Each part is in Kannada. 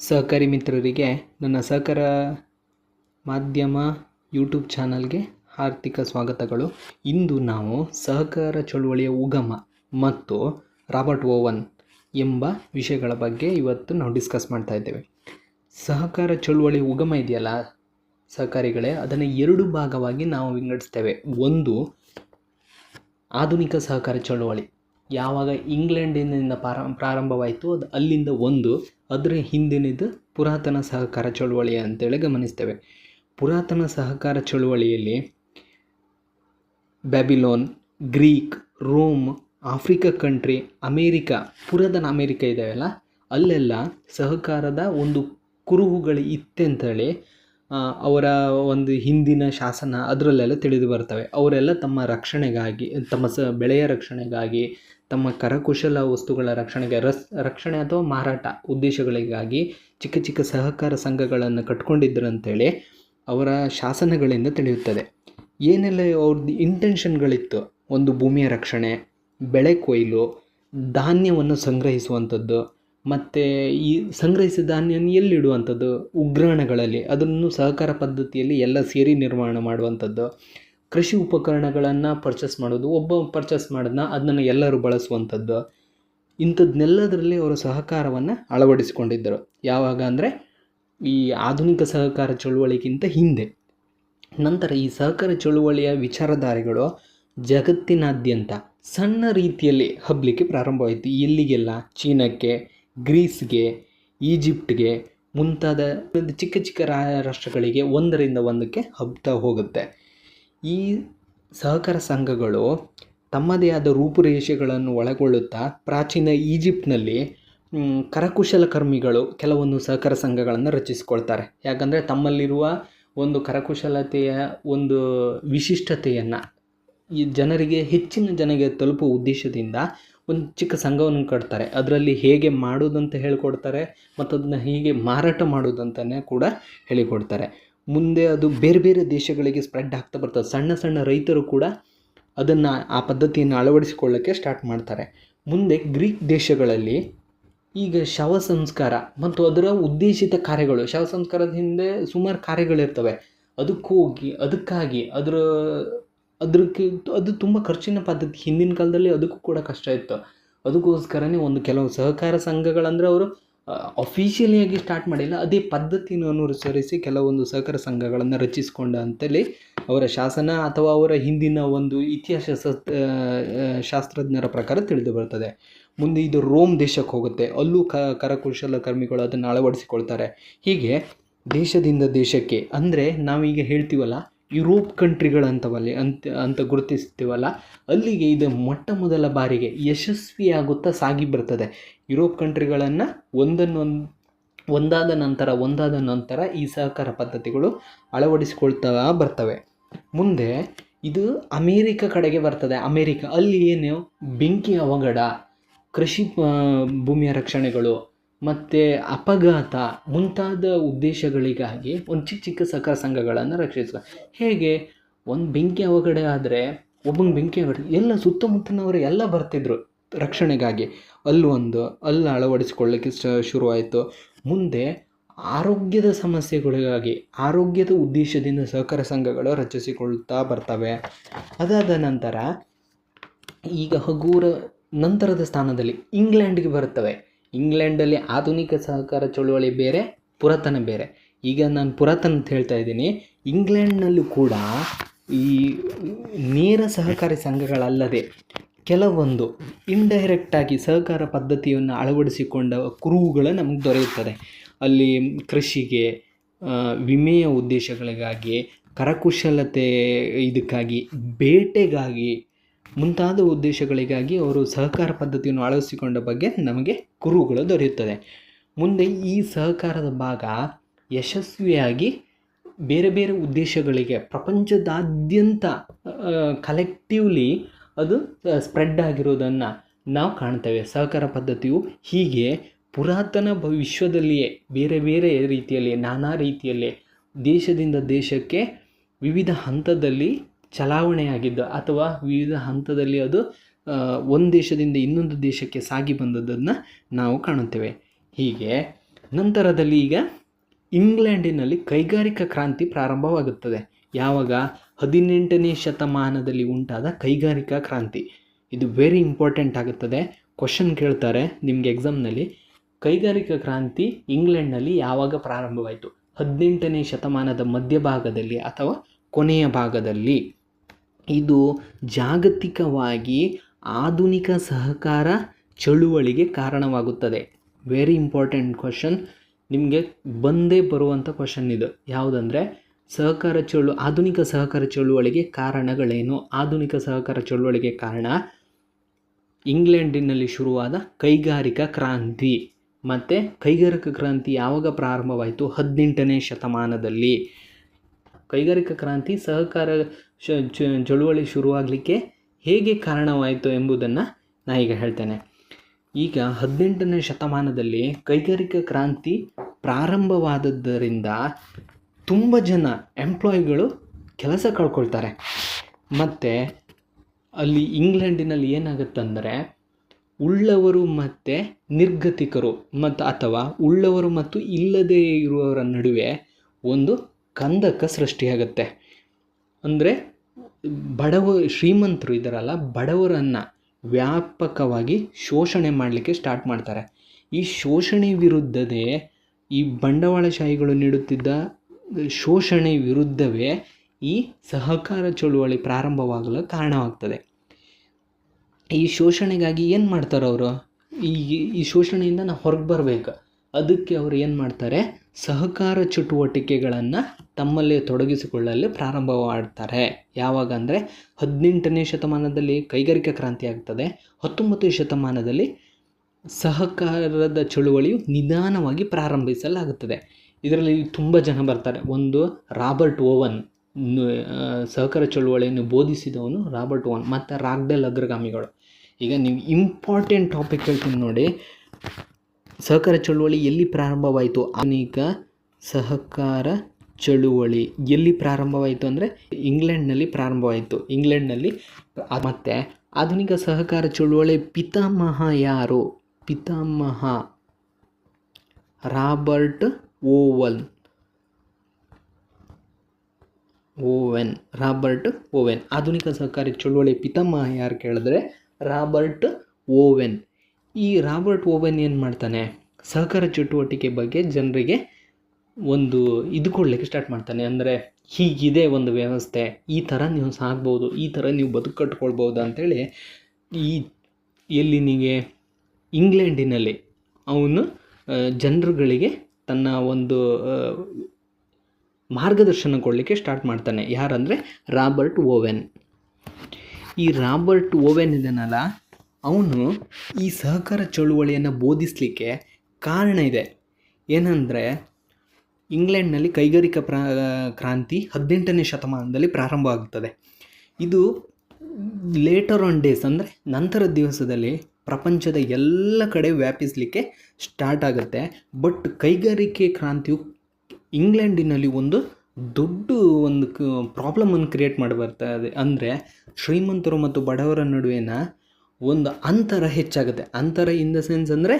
ಸಹಕಾರಿ ಮಿತ್ರರಿಗೆ ನನ್ನ ಸಹಕಾರ ಮಾಧ್ಯಮ ಯೂಟ್ಯೂಬ್ ಚಾನಲ್ಗೆ ಹಾರ್ದಿಕ ಸ್ವಾಗತಗಳು. ಇಂದು ನಾವು ಸಹಕಾರ ಚಳುವಳಿಯ ಉಗಮ ಮತ್ತು ರಾಬರ್ಟ್ ಓವನ್ ಎಂಬ ವಿಷಯಗಳ ಬಗ್ಗೆ ಇವತ್ತು ನಾವು ಡಿಸ್ಕಸ್ ಮಾಡ್ತಾ ಇದ್ದೇವೆ. ಸಹಕಾರ ಚಳುವಳಿ ಉಗಮ ಇದೆಯಲ್ಲ ಸಹಕಾರಿಗಳೇ, ಅದನ್ನು ಎರಡು ಭಾಗವಾಗಿ ನಾವು ವಿಂಗಡಿಸ್ತೇವೆ. ಒಂದು, ಆಧುನಿಕ ಸಹಕಾರ ಚಳುವಳಿ. ಯಾವಾಗ ಇಂಗ್ಲೆಂಡಿನಿಂದ ಪಾರ, ಪ್ರಾರಂಭವಾಯಿತು, ಅದು ಅಲ್ಲಿಂದ ಒಂದು ಅದರ ಹಿಂದಿನಿದ್ದು ಪುರಾತನ ಸಹಕಾರ ಚಳುವಳಿ ಅಂತೇಳಿ ಗಮನಿಸ್ತೇವೆ. ಪುರಾತನ ಸಹಕಾರ ಚಳುವಳಿಯಲ್ಲಿ Babylon, Greek, Rome, Africa country, America, ಪುರಾತನ ಅಮೇರಿಕಾ ಇದೆಯಲ್ಲ ಅಲ್ಲೆಲ್ಲ ಸಹಕಾರದ ಒಂದು ಕುರುಹುಗಳು ಇತ್ತೆಂಥೇಳಿ ಅವರ ಒಂದು ಹಿಂದಿನ ಶಾಸನ ಅದರಲ್ಲೆಲ್ಲ ತಿಳಿದು ಬರ್ತವೆ. ಅವರೆಲ್ಲ ತಮ್ಮ ರಕ್ಷಣೆಗಾಗಿ, ತಮ್ಮ ಸ, ಬೆಳೆಯ ರಕ್ಷಣೆಗಾಗಿ, ತಮ್ಮ ಕರಕುಶಲ ವಸ್ತುಗಳ ರಕ್ಷಣೆಗೆ, ರಸ್, ರಕ್ಷಣೆ ಅಥವಾ ಮಾರಾಟ ಉದ್ದೇಶಗಳಿಗಾಗಿ ಚಿಕ್ಕ ಚಿಕ್ಕ ಸಹಕಾರ ಸಂಘಗಳನ್ನು ಕಟ್ಕೊಂಡಿದ್ರು ಅಂತೇಳಿ ಅವರ ಶಾಸನಗಳಿಂದ ತಿಳಿಯುತ್ತದೆ. ಏನೆಲ್ಲ ಅವ್ರದ್ದು ಇಂಟೆನ್ಷನ್ಗಳಿತ್ತು ಒಂದು ಭೂಮಿಯ ರಕ್ಷಣೆ, ಬೆಳೆ ಕೊಯ್ಲು, ಧಾನ್ಯವನ್ನು ಸಂಗ್ರಹಿಸುವಂಥದ್ದು ಮತ್ತು ಈ ಸಂಗ್ರಹಿಸಿದ ಧಾನ್ಯವನ್ನು ಎಲ್ಲಿಡುವಂಥದ್ದು ಉಗ್ರಾಣಗಳಲ್ಲಿ. ಅದನ್ನು ಸಹಕಾರ ಪದ್ಧತಿಯಲ್ಲಿ ಎಲ್ಲ ಸೇರಿ ನಿರ್ಮಾಣ ಮಾಡುವಂಥದ್ದು. ಕೃಷಿ ಉಪಕರಣಗಳನ್ನು ಪರ್ಚೇಸ್ ಮಾಡೋದು, ಒಬ್ಬ ಪರ್ಚೇಸ್ ಮಾಡೋದನ್ನ ಅದನ್ನು ಎಲ್ಲರೂ ಬಳಸುವಂಥದ್ದು. ಇಂಥದ್ದನ್ನೆಲ್ಲದರಲ್ಲಿ ಅವರು ಸಹಕಾರವನ್ನು ಅಳವಡಿಸಿಕೊಂಡಿದ್ದರು. ಯಾವಾಗ ಅಂದರೆ, ಈ ಆಧುನಿಕ ಸಹಕಾರ ಚಳುವಳಿಗಿಂತ ಹಿಂದೆ. ನಂತರ ಈ ಸಹಕಾರ ಚಳುವಳಿಯ ವಿಚಾರಧಾರೆಗಳು ಜಗತ್ತಿನಾದ್ಯಂತ ಸಣ್ಣ ರೀತಿಯಲ್ಲಿ ಹಬ್ಬಲಿಕ್ಕೆ ಪ್ರಾರಂಭವಾಯಿತು. ಎಲ್ಲಿಗೆಲ್ಲ ಚೀನಾಕ್ಕೆ ಗ್ರೀಸ್ಗೆ, ಈಜಿಪ್ಟ್ಗೆ ಮುಂತಾದ ಒಂದು ಚಿಕ್ಕ ಚಿಕ್ಕ ರಾಷ್ಟ್ರಗಳಿಗೆ ಒಂದರಿಂದ ಒಂದಕ್ಕೆ ಹಬ್ತಾ ಹೋಗುತ್ತೆ. ಈ ಸಹಕಾರ ಸಂಘಗಳು ತಮ್ಮದೇ ಆದ ರೂಪುರೇಷೆಗಳನ್ನು ಒಳಗೊಳ್ಳುತ್ತಾ ಪ್ರಾಚೀನ ಈಜಿಪ್ಟ್ನಲ್ಲಿ ಕರಕುಶಲಕರ್ಮಿಗಳು ಕೆಲವೊಂದು ಸಹಕಾರ ಸಂಘಗಳನ್ನು ರಚಿಸಿಕೊಳ್ತಾರೆ. ಯಾಕಂದರೆ ತಮ್ಮಲ್ಲಿರುವ ಒಂದು ಕರಕುಶಲತೆಯ ಒಂದು ವಿಶಿಷ್ಟತೆಯನ್ನು ಈ ಜನರಿಗೆ ಹೆಚ್ಚಿನ ಜನರಿಗೆ ತಲುಪುವ ಉದ್ದೇಶದಿಂದ ಒಂದು ಚಿಕ್ಕ ಸಂಘವನ್ನು ಕಟ್ತಾರೆ. ಅದರಲ್ಲಿ ಹೇಗೆ ಮಾಡೋದಂತ ಹೇಳಿಕೊಡ್ತಾರೆ ಮತ್ತು ಅದನ್ನು ಹೀಗೆ ಮಾರಾಟ ಮಾಡೋದಂತಲೇ ಕೂಡ ಹೇಳಿಕೊಡ್ತಾರೆ. ಮುಂದೆ ಅದು ಬೇರೆ ಬೇರೆ ದೇಶಗಳಿಗೆ ಸ್ಪ್ರೆಡ್ ಆಗ್ತಾ ಬರ್ತದೆ. ಸಣ್ಣ ಸಣ್ಣ ರೈತರು ಕೂಡ ಅದನ್ನು ಆ ಪದ್ಧತಿಯನ್ನು ಅಳವಡಿಸಿಕೊಳ್ಳೋಕ್ಕೆ ಸ್ಟಾರ್ಟ್ ಮಾಡ್ತಾರೆ. ಮುಂದೆ ಗ್ರೀಕ್ ದೇಶಗಳಲ್ಲಿ ಈಗ ಶವ ಸಂಸ್ಕಾರ ಮತ್ತು ಅದರ ಉದ್ದೇಶಿತ ಕಾರ್ಯಗಳು, ಶವ ಸಂಸ್ಕಾರದ ಹಿಂದೆ ಸುಮಾರು ಕಾರ್ಯಗಳಿರ್ತವೆ. ಅದಕ್ಕೋಗಿ, ಅದಕ್ಕಾಗಿ, ಅದರ ಅದಕ್ಕೆ ಅದು ತುಂಬ ಖರ್ಚಿನ ಪದ್ಧತಿ ಹಿಂದಿನ ಕಾಲದಲ್ಲಿ ಅದಕ್ಕೂ ಕೂಡ ಕಷ್ಟ ಇತ್ತು. ಅದಕ್ಕೋಸ್ಕರನೇ ಒಂದು ಕೆಲವು ಸಹಕಾರ ಸಂಘಗಳಂದರೆ ಅವರು ಅಫಿಷಿಯಲಿಯಾಗಿ ಸ್ಟಾರ್ಟ್ ಮಾಡಿಲ್ಲ. ಅದೇ ಪದ್ಧತಿಯನ್ನು ಅನುಸರಿಸಿ ಕೆಲವೊಂದು ಸಹಕಾರ ಸಂಘಗಳನ್ನು ರಚಿಸಿಕೊಂಡ ಅಂತೇಳಿ ಅವರ ಶಾಸನ ಅಥವಾ ಅವರ ಹಿಂದಿನ ಒಂದು ಇತಿಹಾಸ ಶಾಸ್ತ್ರಜ್ಞರ ಪ್ರಕಾರ ತಿಳಿದು ಬರ್ತದೆ ಮುಂದೆ ಇದು ರೋಮ್ ದೇಶಕ್ಕೆ ಹೋಗುತ್ತೆ. ಅಲ್ಲೂ ಕ, ಕರಕುಶಲ ಕರ್ಮಿಗಳು ಅದನ್ನು ಅಳವಡಿಸಿಕೊಳ್ತಾರೆ. ಹೀಗೆ ದೇಶದಿಂದ ದೇಶಕ್ಕೆ, ಅಂದರೆ ನಾವೀಗ ಹೇಳ್ತೀವಲ್ಲ ಯುರೋಪ್ ಕಂಟ್ರಿಗಳಂತವಲ್ಲಿ ಅಂತ ಅಂತ ಗುರುತಿಸ್ತೀವಲ್ಲ, ಅಲ್ಲಿಗೆ ಇದು ಮೊಟ್ಟ ಮೊದಲ ಬಾರಿಗೆ ಯಶಸ್ವಿಯಾಗುತ್ತಾ ಸಾಗಿ ಬರ್ತದೆ. ಯುರೋಪ್ ಕಂಟ್ರಿಗಳನ್ನು ಒಂದನ್ನೊಂದು, ಒಂದಾದ ನಂತರ ಒಂದಾದ ನಂತರ ಈ ಸಹಕಾರ ಪದ್ಧತಿಗಳು ಅಳವಡಿಸಿಕೊಳ್ತಾ ಬರ್ತವೆ. ಮುಂದೆ ಇದು ಅಮೇರಿಕ ಕಡೆಗೆ ಬರ್ತದೆ. ಅಮೇರಿಕ, ಅಲ್ಲಿ ಏನು ಬೆಂಕಿ ಅವಘಡ, ಕೃಷಿ ಭೂಮಿಯ ರಕ್ಷಣೆಗಳು ಮತ್ತು ಅಪಘಾತ ಮುಂತಾದ ಉದ್ದೇಶಗಳಿಗಾಗಿ ಒಂದು ಚಿಕ್ಕ ಚಿಕ್ಕ ಸಹಕಾರ ಸಂಘಗಳನ್ನು ರಕ್ಷಿಸುವ ಹೇಗೆ? ಒಂದು ಬೆಂಕಿ ಅವಘಡ ಆದರೆ ಒಬ್ಬಂಗೆ ಬೆಂಕಿ ಅವಘಡ, ಎಲ್ಲ ಸುತ್ತಮುತ್ತಲಿನವರು ಎಲ್ಲ ಬರ್ತಿದ್ರು ರಕ್ಷಣೆಗಾಗಿ. ಒಂದು, ಅಲ್ಲಿ ಅಳವಡಿಸಿಕೊಳ್ಳಿಕ್ಕೆ ಶುರುವಾಯಿತು. ಮುಂದೆ ಆರೋಗ್ಯದ ಸಮಸ್ಯೆಗಳಿಗಾಗಿ, ಆರೋಗ್ಯದ ಉದ್ದೇಶದಿಂದ ಸಹಕಾರ ಸಂಘಗಳು ರಚಿಸಿಕೊಳ್ತಾ ಬರ್ತವೆ. ಅದಾದ ನಂತರ ಈಗ ಹಗೂರ ನಂತರದ ಸ್ಥಾನದಲ್ಲಿ ಇಂಗ್ಲೆಂಡ್ಗೆ ಬರ್ತವೆ ಇಂಗ್ಲೆಂಡಲ್ಲಿ ಆಧುನಿಕ ಸಹಕಾರ ಚಳುವಳಿ ಬೇರೆ, ಪುರಾತನ ಬೇರೆ. ಈಗ ನಾನು ಪುರಾತನ ಅಂತ ಹೇಳ್ತಾ ಇದ್ದೀನಿ. ಇಂಗ್ಲೆಂಡ್ನಲ್ಲೂ ಕೂಡ ಈ ನೇರ ಸಹಕಾರಿ ಸಂಘಗಳಲ್ಲದೆ ಕೆಲವೊಂದು ಇಂಡೈರೆಕ್ಟಾಗಿ ಸಹಕಾರ ಪದ್ಧತಿಯನ್ನು ಅಳವಡಿಸಿಕೊಂಡ ಕುರುಹುಗಳು ನಮಗೆ ದೊರೆಯುತ್ತದೆ. ಅಲ್ಲಿ ಕೃಷಿಗೆ ವಿಮೆಯ ಉದ್ದೇಶಗಳಿಗಾಗಿ, ಕರಕುಶಲತೆ ಇದಕ್ಕಾಗಿ, ಬೇಟೆಗಾಗಿ ಮುಂತಾದ ಉದ್ದೇಶಗಳಿಗಾಗಿ ಅವರು ಸಹಕಾರ ಪದ್ಧತಿಯನ್ನು ಅಳವಡಿಸಿಕೊಂಡ ಬಗ್ಗೆ ನಮಗೆ ಕುರುಗಳು ದೊರೆಯುತ್ತದೆ. ಮುಂದೆ ಈ ಸಹಕಾರದ ಭಾಗ ಯಶಸ್ವಿಯಾಗಿ ಬೇರೆ ಬೇರೆ ಉದ್ದೇಶಗಳಿಗೆ ಪ್ರಪಂಚದಾದ್ಯಂತ ಕಲೆಕ್ಟಿವ್ಲಿ ಅದು ಸ್ಪ್ರೆಡ್ ಆಗಿರೋದನ್ನು ನಾವು ಕಾಣ್ತೇವೆ. ಸಹಕಾರ ಪದ್ಧತಿಯು ಹೀಗೆ ಪುರಾತನ ವಿಶ್ವದಲ್ಲಿಯೇ ಬೇರೆ ಬೇರೆ ರೀತಿಯಲ್ಲಿ, ನಾನಾ ರೀತಿಯಲ್ಲಿ ದೇಶದಿಂದ ದೇಶಕ್ಕೆ ವಿವಿಧ ಹಂತದಲ್ಲಿ ಚಲಾವಣೆಯಾಗಿದ್ದು ಅಥವಾ ವಿವಿಧ ಹಂತದಲ್ಲಿ ಅದು ಒಂದು ದೇಶದಿಂದ ಇನ್ನೊಂದು ದೇಶಕ್ಕೆ ಸಾಗಿ ಬಂದದ್ದನ್ನು ನಾವು ಕಾಣುತ್ತೇವೆ. ಹೀಗೆ ನಂತರದಲ್ಲಿ ಈಗ ಇಂಗ್ಲೆಂಡಿನಲ್ಲಿ ಕೈಗಾರಿಕಾ ಕ್ರಾಂತಿ ಪ್ರಾರಂಭವಾಗುತ್ತದೆ. ಯಾವಾಗ? ಹದಿನೆಂಟನೇ ಶತಮಾನದಲ್ಲಿ ಉಂಟಾದ ಕೈಗಾರಿಕಾ ಕ್ರಾಂತಿ. ಇದು ವೆರಿ ಇಂಪಾರ್ಟೆಂಟ್ ಆಗುತ್ತದೆ. ಕ್ವಶನ್ ಕೇಳ್ತಾರೆ ನಿಮಗೆ ಎಕ್ಸಾಮ್ನಲ್ಲಿ ಕೈಗಾರಿಕಾ ಕ್ರಾಂತಿ ಇಂಗ್ಲೆಂಡ್ನಲ್ಲಿ ಯಾವಾಗ ಪ್ರಾರಂಭವಾಯಿತು? ಹದಿನೆಂಟನೇ ಶತಮಾನದ ಮಧ್ಯಭಾಗದಲ್ಲಿ ಅಥವಾ ಕೊನೆಯ ಭಾಗದಲ್ಲಿ? ಇದು ಜಾಗತಿಕವಾಗಿ ಆಧುನಿಕ ಸಹಕಾರ ಚಳುವಳಿಗೆ ಕಾರಣವಾಗುತ್ತದೆ. ವೆರಿ ಇಂಪಾರ್ಟೆಂಟ್ ಕ್ವಶನ್ ನಿಮಗೆ ಬಂದೇ ಬರುವಂಥ ಕ್ವಶನ್ ಇದು. ಯಾವುದಂದರೆ, ಸಹಕಾರ ಚಳು, ಆಧುನಿಕ ಸಹಕಾರ ಚಳುವಳಿಗೆ ಕಾರಣಗಳೇನು? ಆಧುನಿಕ ಸಹಕಾರ ಚಳುವಳಿಗೆ ಕಾರಣ, ಇಂಗ್ಲೆಂಡಿನಲ್ಲಿ ಶುರುವಾದ ಕೈಗಾರಿಕಾ ಕ್ರಾಂತಿ. ಮತ್ತು ಕೈಗಾರಿಕಾ ಕ್ರಾಂತಿ ಯಾವಾಗ ಪ್ರಾರಂಭವಾಯಿತು? ಹದಿನೆಂಟನೇ ಶತಮಾನದಲ್ಲಿ. ಕೈಗಾರಿಕಾ ಕ್ರಾಂತಿ ಸಹಕಾರ ಶ ಚಳುವಳಿ ಶುರುವಾಗಲಿಕ್ಕೆ ಹೇಗೆ ಕಾರಣವಾಯಿತು ಎಂಬುದನ್ನು ನಾನು ಈಗ ಹೇಳ್ತೇನೆ. ಈಗ ಹದಿನೆಂಟನೇ ಶತಮಾನದಲ್ಲಿ ಕೈಗಾರಿಕಾ ಕ್ರಾಂತಿ ಪ್ರಾರಂಭವಾದದ್ದರಿಂದ ತುಂಬ ಜನ ಎಂಪ್ಲಾಯಿಗಳು ಕೆಲಸ ಕಳ್ಕೊಳ್ತಾರೆ. ಮತ್ತು ಅಲ್ಲಿ ಇಂಗ್ಲೆಂಡಿನಲ್ಲಿ ಏನಾಗುತ್ತಂದರೆ ಉಳ್ಳವರು ಮತ್ತು ನಿರ್ಗತಿಕರು ಮತ್ತು ಅಥವಾ ಉಳ್ಳವರು ಮತ್ತು ಇಲ್ಲದೇ ಇರುವವರ ನಡುವೆ ಒಂದು ಕಂದಕ ಸೃಷ್ಟಿಯಾಗುತ್ತೆ. ಅಂದರೆ ಬಡವ, ಶ್ರೀಮಂತರು ಇದ್ದಾರಲ್ಲ, ಬಡವರನ್ನು ವ್ಯಾಪಕವಾಗಿ ಶೋಷಣೆ ಮಾಡಲಿಕ್ಕೆ ಸ್ಟಾರ್ಟ್ ಮಾಡ್ತಾರೆ. ಈ ಶೋಷಣೆ ವಿರುದ್ಧದೇ ಈ ಬಂಡವಾಳಶಾಹಿಗಳು ನೀಡುತ್ತಿದ್ದ ಶೋಷಣೆ ವಿರುದ್ಧವೇ ಈ ಸಹಕಾರ ಚಳುವಳಿ ಪ್ರಾರಂಭವಾಗಲು ಕಾರಣವಾಗ್ತದೆ. ಈ ಶೋಷಣೆಗಾಗಿ ಏನು ಮಾಡ್ತಾರೆ ಅವರು ಈ ಈ ಶೋಷಣೆಯಿಂದ ನಾವು ಹೊರಗೆ ಬರಬೇಕು. ಅದಕ್ಕೆ ಅವ್ರು ಏನು ಮಾಡ್ತಾರೆ? ಸಹಕಾರ ಚಟುವಟಿಕೆಗಳನ್ನು ತಮ್ಮಲ್ಲೇ ತೊಡಗಿಸಿಕೊಳ್ಳಲು ಪ್ರಾರಂಭ ಮಾಡ್ತಾರೆ ಯಾವಾಗ ಅಂದರೆ ಹದಿನೆಂಟನೇ ಶತಮಾನದಲ್ಲಿ ಕೈಗಾರಿಕಾ ಕ್ರಾಂತಿ ಆಗ್ತದೆ. ಹತ್ತೊಂಬತ್ತನೇ ಶತಮಾನದಲ್ಲಿ ಸಹಕಾರದ ಚಳುವಳಿಯು ನಿಧಾನವಾಗಿ ಪ್ರಾರಂಭಿಸಲಾಗುತ್ತದೆ. ಇದರಲ್ಲಿ ತುಂಬ ಜನ ಬರ್ತಾರೆ. ಒಂದು, ರಾಬರ್ಟ್ ಓವನ್ ಸಹಕಾರ ಚಳುವಳಿಯನ್ನು ಬೋಧಿಸಿದವನು ರಾಬರ್ಟ್ ಓವನ್, ಮತ್ತು ರಾಗ್ಡೆಲ್ ಅಗ್ರಗಾಮಿಗಳು. ಈಗ ನೀವು ಇಂಪಾರ್ಟೆಂಟ್ ಟಾಪಿಕ್ ಹೇಳ್ತೀನಿ ನೋಡಿ. ಸಹಕಾರ ಚಳುವಳಿ ಎಲ್ಲಿ ಪ್ರಾರಂಭವಾಯಿತು? ಆಧುನಿಕ ಸಹಕಾರ ಚಳುವಳಿ ಎಲ್ಲಿ ಪ್ರಾರಂಭವಾಯಿತು ಅಂದರೆ ಇಂಗ್ಲೆಂಡ್ನಲ್ಲಿ ಪ್ರಾರಂಭವಾಯಿತು. ಇಂಗ್ಲೆಂಡ್ನಲ್ಲಿ ಮತ್ತು ಆಧುನಿಕ ಸಹಕಾರ ಚಳುವಳಿ ಪಿತಾಮಹ ಯಾರು? ಪಿತಾಮಹ Robert Owen. Owen, Robert Owen. ಆಧುನಿಕ ಸಹಕಾರಿ ಚಳುವಳಿ ಪಿತಾಮಹ ಯಾರು ಕೇಳಿದ್ರೆ? Robert Owen. ಈ ರಾಬರ್ಟ್ ಓವೆನ್ ಏನು ಮಾಡ್ತಾನೆ? ಸಹಕಾರ ಚಟುವಟಿಕೆ ಬಗ್ಗೆ ಜನರಿಗೆ ಒಂದು ಇದು ಕೊಡಲಿಕ್ಕೆ ಸ್ಟಾರ್ಟ್ ಮಾಡ್ತಾನೆ. ಅಂದರೆ ಹೀಗಿದೆ ಒಂದು ವ್ಯವಸ್ಥೆ. ಈ ಥರ ನೀವು ಸಾಗ್ಬೋದು, ಈ ಥರ ನೀವು ಬದುಕು ಕಟ್ಕೊಳ್ಬೋದು ಅಂಥೇಳಿ ಈ ಎಲ್ಲಿ ನಿಮಗೆ ಇಂಗ್ಲೆಂಡಿನಲ್ಲಿ ಅವನು ಜನರುಗಳಿಗೆ ತನ್ನ ಒಂದು ಮಾರ್ಗದರ್ಶನ ಕೊಡಲಿಕ್ಕೆ ಸ್ಟಾರ್ಟ್ ಮಾಡ್ತಾನೆ. ಯಾರಂದರೆ ರಾಬರ್ಟ್ ಓವೆನ್. ಈ ರಾಬರ್ಟ್ ಓವೆನ್ ಇದನ್ನಲ್ಲ ಅವನು ಈ ಸಹಕಾರ ಚಳುವಳಿಯನ್ನು ಬೋಧಿಸಲಿಕ್ಕೆ ಕಾರಣ ಇದೆ. ಏನಂದರೆ ಇಂಗ್ಲೆಂಡ್ನಲ್ಲಿ ಕೈಗಾರಿಕಾ ಪ್ರಾ ಕ್ರಾಂತಿ ಹದಿನೆಂಟನೇ ಶತಮಾನದಲ್ಲಿ ಪ್ರಾರಂಭ ಆಗ್ತದೆ. ಇದು ಲೇಟರ್ ಆನ್ ಡೇಸ್ ಅಂದರೆ ನಂತರದ ದಿವಸದಲ್ಲಿ ಪ್ರಪಂಚದ ಎಲ್ಲ ಕಡೆ ವ್ಯಾಪಿಸಲಿಕ್ಕೆ ಸ್ಟಾರ್ಟ್ ಆಗುತ್ತೆ. ಬಟ್ ಕೈಗಾರಿಕೆ ಕ್ರಾಂತಿಯು ಇಂಗ್ಲೆಂಡಿನಲ್ಲಿ ಒಂದು ದೊಡ್ಡ ಒಂದು ಕ ಪ್ರಾಬ್ಲಮನ್ನು ಕ್ರಿಯೇಟ್ ಮಾಡಿ ಬರ್ತದೆ. ಅಂದರೆ ಶ್ರೀಮಂತರು ಮತ್ತು ಬಡವರ ನಡುವಿನ ಒಂದು ಅಂತರ ಹೆಚ್ಚಾಗುತ್ತೆ. ಅಂತರ ಇನ್ ದ ಸೆನ್ಸ್ ಅಂದರೆ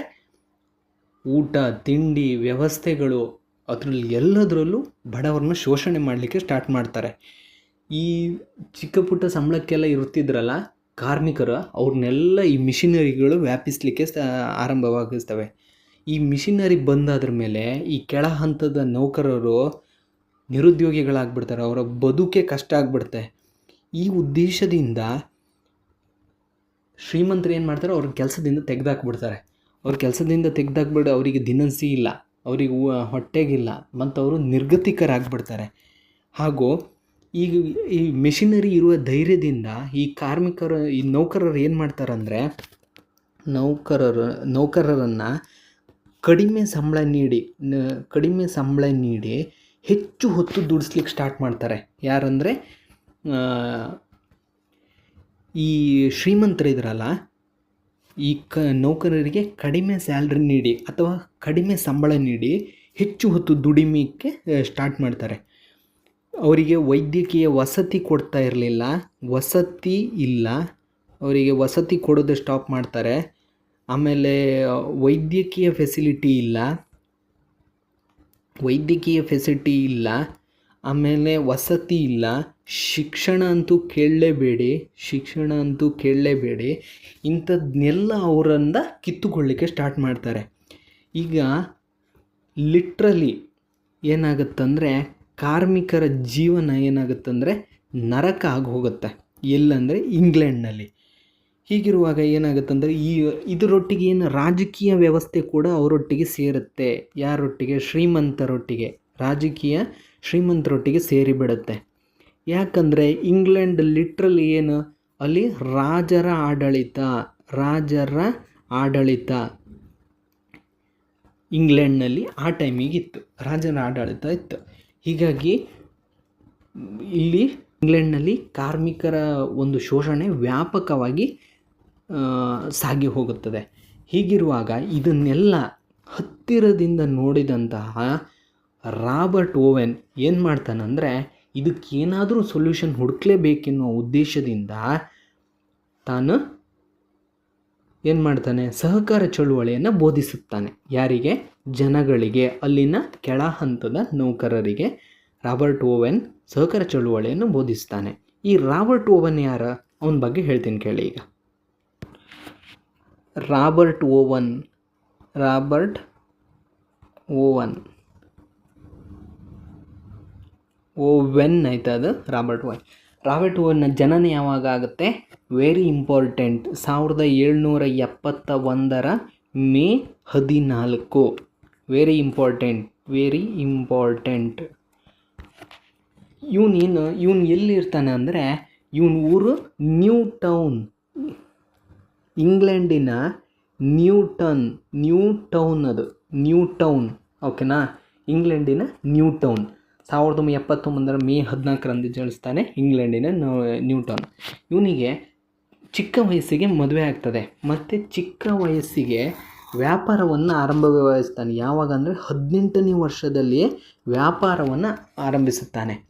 ಊಟ, ತಿಂಡಿ, ವ್ಯವಸ್ಥೆಗಳು, ಅದರಲ್ಲಿ ಎಲ್ಲದರಲ್ಲೂ ಬಡವರನ್ನ ಶೋಷಣೆ ಮಾಡಲಿಕ್ಕೆ ಸ್ಟಾರ್ಟ್ ಮಾಡ್ತಾರೆ. ಈ ಚಿಕ್ಕ ಪುಟ್ಟ ಸಂಬಳಕ್ಕೆಲ್ಲ ಇರುತ್ತಿದ್ರಲ್ಲ ಕಾರ್ಮಿಕರು, ಅವ್ರನ್ನೆಲ್ಲ ಈ ಮಿಷಿನರಿಗಳು ವ್ಯಾಪಿಸಲಿಕ್ಕೆ ಆರಂಭವಾಗಿಸ್ತವೆ ಈ ಮಿಷಿನರಿ ಬಂದಾದ್ರ ಮೇಲೆ ಈ ಕೆಳ ಹಂತದ ನೌಕರರು ನಿರುದ್ಯೋಗಿಗಳಾಗ್ಬಿಡ್ತಾರೆ. ಅವರ ಬದುಕೆ ಕಷ್ಟ ಆಗ್ಬಿಡುತ್ತೆ. ಈ ಉದ್ದೇಶದಿಂದ ಶ್ರೀಮಂತರು ಏನು ಮಾಡ್ತಾರೆ? ಅವ್ರ ಕೆಲಸದಿಂದ ತೆಗೆದಾಕ್ಬಿಡ್ತಾರೆ. ಅವ್ರ ಕೆಲಸದಿಂದ ತೆಗೆದಾಕ್ಬಿಟ್ಟು ಅವರಿಗೆ ದಿನಸಿ ಇಲ್ಲ. ಅವರಿಗೆ ಹೊಟ್ಟೆಗಿಲ್ಲ. ಮತ್ತು ಅವರು ನಿರ್ಗತಿಕರಾಗ್ಬಿಡ್ತಾರೆ. ಹಾಗೂ ಈಗ ಈ ಮೆಷಿನರಿ ಇರುವ ಧೈರ್ಯದಿಂದ ಈ ಕಾರ್ಮಿಕರು, ಈ ನೌಕರರು ಏನು ಮಾಡ್ತಾರಂದರೆ, ನೌಕರರು, ನೌಕರರನ್ನು ಕಡಿಮೆ ಸಂಬಳ ನೀಡಿ ಕಡಿಮೆ ಸಂಬಳ ನೀಡಿ ಹೆಚ್ಚು ಹೊತ್ತು ದುಡಿಸ್ಲಿಕ್ಕೆ ಸ್ಟಾರ್ಟ್ ಮಾಡ್ತಾರೆ. ಯಾರಂದರೆ ಈ ಶ್ರೀಮಂತರು ಇದ್ರಲ್ಲ ಈ ಕ ನೌಕರರಿಗೆ ಕಡಿಮೆ ಸ್ಯಾಲ್ರಿ ನೀಡಿ ಅಥವಾ ಕಡಿಮೆ ಸಂಬಳ ನೀಡಿ ಹೆಚ್ಚು ಹೊತ್ತು ದುಡಿಮೆಗೆ ಸ್ಟಾರ್ಟ್ ಮಾಡ್ತಾರೆ. ಅವರಿಗೆ ವೈದ್ಯಕೀಯ ವಸತಿ ಕೊಡ್ತಾ ಇರಲಿಲ್ಲ, ವಸತಿ ಇಲ್ಲ, ಅವರಿಗೆ ವಸತಿ ಕೊಡೋದು ಸ್ಟಾಪ್ ಮಾಡ್ತಾರೆ. ಆಮೇಲೆ ವೈದ್ಯಕೀಯ ಫೆಸಿಲಿಟಿ ಇಲ್ಲ, ವೈದ್ಯಕೀಯ ಫೆಸಿಲಿಟಿ ಇಲ್ಲ. ಆಮೇಲೆ ವಸತಿ ಇಲ್ಲ, ಶಿಕ್ಷಣ ಅಂತೂ ಕೇಳಲೇಬೇಡಿ, ಶಿಕ್ಷಣ ಅಂತೂ ಕೇಳಲೇಬೇಡಿ. ಇಂಥದ್ದನ್ನೆಲ್ಲ ಅವರಿಂದ ಕಿತ್ತುಕೊಳ್ಳಿಕ್ಕೆ ಸ್ಟಾರ್ಟ್ ಮಾಡ್ತಾರೆ. ಈಗ ಲಿಟ್ರಲಿ ಏನಾಗುತ್ತಂದರೆ ಕಾರ್ಮಿಕರ ಜೀವನ ಏನಾಗುತ್ತಂದರೆ ನರಕ ಆಗಿ ಹೋಗುತ್ತೆ ಎಲ್ಲಂದರೆ ಇಂಗ್ಲೆಂಡ್ನಲ್ಲಿ. ಹೀಗಿರುವಾಗ ಏನಾಗುತ್ತಂದರೆ ಈ ಇದರೊಟ್ಟಿಗೆ ಏನು ರಾಜಕೀಯ ವ್ಯವಸ್ಥೆ ಕೂಡ ಅವರೊಟ್ಟಿಗೆ ಸೇರುತ್ತೆ. ಯಾರೊಟ್ಟಿಗೆ? ಶ್ರೀಮಂತರೊಟ್ಟಿಗೆ. ರಾಜಕೀಯ ಶ್ರೀಮಂತರೊಟ್ಟಿಗೆ ಸೇರಿಬಿಡುತ್ತೆ ಯಾಕಂದರೆ ಇಂಗ್ಲೆಂಡ್ ಲಿಟ್ರಲಿ ಏನು? ಅಲ್ಲಿ ರಾಜರ ಆಡಳಿತ ರಾಜರ ಆಡಳಿತ. ಇಂಗ್ಲೆಂಡ್ನಲ್ಲಿ ಆ ಟೈಮಿಗೆ ಇತ್ತು. ರಾಜರ ಆಡಳಿತ ಇತ್ತು. ಹೀಗಾಗಿ ಇಲ್ಲಿ ಇಂಗ್ಲೆಂಡ್ನಲ್ಲಿ ಕಾರ್ಮಿಕರ ಒಂದು ಶೋಷಣೆ ವ್ಯಾಪಕವಾಗಿ ಸಾಗಿ ಹೋಗುತ್ತದೆ. ಹೀಗಿರುವಾಗ ಇದನ್ನೆಲ್ಲ ಹತ್ತಿರದಿಂದ ನೋಡಿದಂತಹ ರಾಬರ್ಟ್ ಓವೆನ್ ಏನು ಮಾಡ್ತಾನಂದರೆ ಇದಕ್ಕೇನಾದರೂ ಸೊಲ್ಯೂಷನ್ ಹುಡುಕ್ಲೇಬೇಕೆನ್ನುವ ಉದ್ದೇಶದಿಂದ ತಾನು ಏನು ಮಾಡ್ತಾನೆ, ಸಹಕಾರ ಚಳುವಳಿಯನ್ನು ಬೋಧಿಸುತ್ತಾನೆ. ಯಾರಿಗೆ? ಜನಗಳಿಗೆ. ಅಲ್ಲಿನ ಕೆಳ ಹಂತದ ನೌಕರರಿಗೆ ರಾಬರ್ಟ್ ಓವೆನ್ ಸಹಕಾರ ಚಳುವಳಿಯನ್ನು ಬೋಧಿಸ್ತಾನೆ. ಈ ರಾಬರ್ಟ್ ಓವನ್ ಯಾರ? ಅವನ ಬಗ್ಗೆ ಹೇಳ್ತೀನಿ ಕೇಳಿ ಈಗ. Robert Owen Robert Owen. Owen ಆಯ್ತಾ ಅದು? ರಾಬರ್ಟ್ ಓವನ್ ರಾಬರ್ಟ್ ಓವನ್ನ ಜನನ ಯಾವಾಗ ಆಗುತ್ತೆ? ವೆರಿ ಇಂಪಾರ್ಟೆಂಟ್ ಸಾವಿರದ ಏಳ್ನೂರ ಎಪ್ಪತ್ತ ಒಂದರ ಮೇ ಹದಿನಾಲ್ಕು. ವೆರಿ ಇಂಪಾರ್ಟೆಂಟ್ ವೆರಿ ಇಂಪಾರ್ಟೆಂಟ್ ಇವನು ಏನು, ಇವನು ಎಲ್ಲಿರ್ತಾನೆ ಅಂದರೆ, ಇವನ ಊರು ನ್ಯೂ ಟೌನ್ ಇಂಗ್ಲೆಂಡಿನ ನ್ಯೂಟನ್ ನ್ಯೂ ಟೌನ್ ಅದು. ನ್ಯೂ ಟೌನ್ ಓಕೆನಾ? ಇಂಗ್ಲೆಂಡಿನ ನ್ಯೂ ಟೌನ್ ಸಾವಿರದ ಒಂಬೈನೂರ ಎಪ್ಪತ್ತೊಂಬತ್ತರ ಮೇ ಹದಿನಾಲ್ಕರಂದು ಜನಿಸ್ತಾನೆ ಇಂಗ್ಲೆಂಡಿನ ನ್ಯೂಟನ್. ಇವನಿಗೆ ಚಿಕ್ಕ ವಯಸ್ಸಿಗೆ ಮದುವೆ ಆಗ್ತದೆ. ಮತ್ತು ಚಿಕ್ಕ ವಯಸ್ಸಿಗೆ ವ್ಯಾಪಾರವನ್ನು ಆರಂಭವಾಗಿಸ್ತಾನೆ ಯಾವಾಗ ಅಂದರೆ ಹದಿನೆಂಟನೇ ವರ್ಷದಲ್ಲಿಯೇ ವ್ಯಾಪಾರವನ್ನು ಆರಂಭಿಸುತ್ತಾನೆ.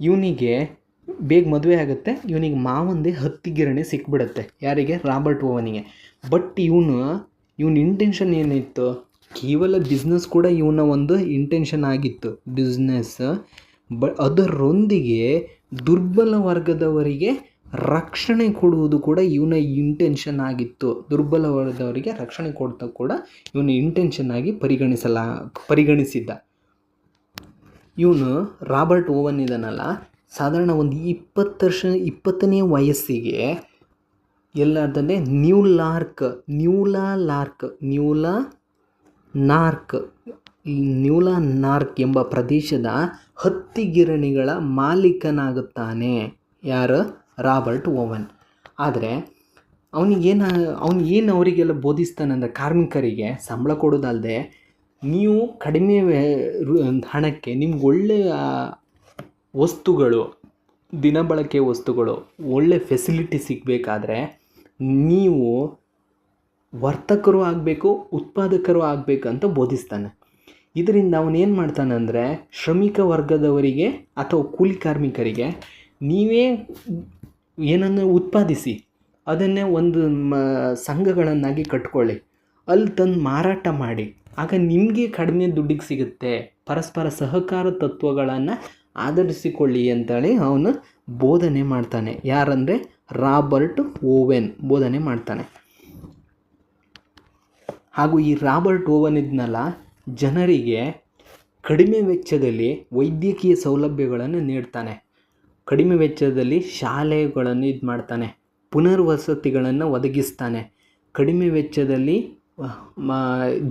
ಇವನಿಗೆ ಬೇಗ ಮದುವೆ ಆಗುತ್ತೆ. ಇವನಿಗೆ ಮಾವಂದೇ ಹತ್ತಿ ಗಿರಣಿ ಸಿಕ್ಬಿಡುತ್ತೆ. ಯಾರಿಗೆ? ರಾಬರ್ಟ್ ಓವನಿಗೆ. ಬಟ್ ಇವನು, ಇವನ ಇಂಟೆನ್ಷನ್ ಏನಿತ್ತು? ಕೇವಲ ಬಿಸ್ನೆಸ್ ಕೂಡ ಇವನ ಒಂದು ಇಂಟೆನ್ಷನ್ ಆಗಿತ್ತು. ಬಿಸ್ನೆಸ್ ಬ ಅದರೊಂದಿಗೆ ದುರ್ಬಲ ವರ್ಗದವರಿಗೆ ರಕ್ಷಣೆ ಕೊಡುವುದು ಕೂಡ ಇವನ ಇಂಟೆನ್ಷನ್ ಆಗಿತ್ತು. ದುರ್ಬಲ ವರ್ಗದವರಿಗೆ ರಕ್ಷಣೆ ಕೊಡ್ತಾ ಕೂಡ ಇವನ ಇಂಟೆನ್ಷನ್ ಆಗಿ ಪರಿಗಣಿಸಲ, ಪರಿಗಣಿಸಿದ್ದ. ಇವನು ರಾಬರ್ಟ್ ಓವನ್ ಇದನ್ನಲ್ಲ ಸಾಧಾರಣ ಒಂದು ಇಪ್ಪತ್ತು ವರ್ಷ, ಇಪ್ಪತ್ತನೇ ವಯಸ್ಸಿಗೆ ಎಲ್ಲಾರ್ದಲ್ಲೇ New Lanark New Lanark New Lanark New Lanark ಎಂಬ ಪ್ರದೇಶದ ಹತ್ತಿಗಿರಣಿಗಳ ಮಾಲೀಕನಾಗುತ್ತಾನೆ. ಯಾರು? Robert Owen. ಆದರೆ ಅವನಿಗೇನು ಅವನು ಏನು ಅವರಿಗೆಲ್ಲ ಬೋಧಿಸ್ತಾನಂದ್ರೆ ಕಾರ್ಮಿಕರಿಗೆ ಸಂಬಳ ಕೊಡೋದಲ್ಲದೆ ನೀವು ಕಡಿಮೆ ಹಣಕ್ಕೆ ನಿಮ್ಗೆ ಒಳ್ಳೆಯ ವಸ್ತುಗಳು ದಿನಬಳಕೆ ವಸ್ತುಗಳು, ಒಳ್ಳೆ ಫೆಸಿಲಿಟಿ ಸಿಗಬೇಕಾದ್ರೆ, ನೀವು ವರ್ತಕರು ಆಗಬೇಕು, ಉತ್ಪಾದಕರು ಆಗಬೇಕು ಅಂತ ಬೋಧಿಸ್ತಾನೆ. ಇದರಿಂದ ಅವನೇನು ಮಾಡ್ತಾನೆ ಅಂದರೆ, ಶ್ರಮಿಕ ವರ್ಗದವರಿಗೆ ಅಥವಾ ಕೂಲಿ ಕಾರ್ಮಿಕರಿಗೆ ನೀವೇ ಏನನ್ನು ಉತ್ಪಾದಿಸಿ, ಅದನ್ನೇ ಒಂದು ಮ, ಸಂಘಗಳನ್ನಾಗಿ ಕಟ್ಕೊಳ್ಳಿ. ಅಲ್ಲಿ ತಂದು ಮಾರಾಟ ಮಾಡಿ. ಆಗ ನಿಮಗೆ ಕಡಿಮೆ ದುಡ್ಡಿಗೆ ಸಿಗುತ್ತೆ. ಪರಸ್ಪರ ಸಹಕಾರ ತತ್ವಗಳನ್ನು ಆಧರಿಸಿಕೊಳ್ಳಿ ಅಂತೇಳಿ ಅವನು ಬೋಧನೆ ಮಾಡ್ತಾನೆ. ಯಾರಂದರೆ ರಾಬರ್ಟ್ ಓವೆನ್ ಬೋಧನೆ ಮಾಡ್ತಾನೆ. ಹಾಗೂ ಈ ರಾಬರ್ಟ್ ಓವನ್ ಇದ್ನಲ್ಲ ಜನರಿಗೆ ಕಡಿಮೆ ವೆಚ್ಚದಲ್ಲಿ ವೈದ್ಯಕೀಯ ಸೌಲಭ್ಯಗಳನ್ನು ನೀಡ್ತಾನೆ. ಕಡಿಮೆ ವೆಚ್ಚದಲ್ಲಿ ಶಾಲೆಗಳನ್ನು ಇದು ಮಾಡ್ತಾನೆ. ಪುನರ್ವಸತಿಗಳನ್ನು ಒದಗಿಸ್ತಾನೆ. ಕಡಿಮೆ ವೆಚ್ಚದಲ್ಲಿ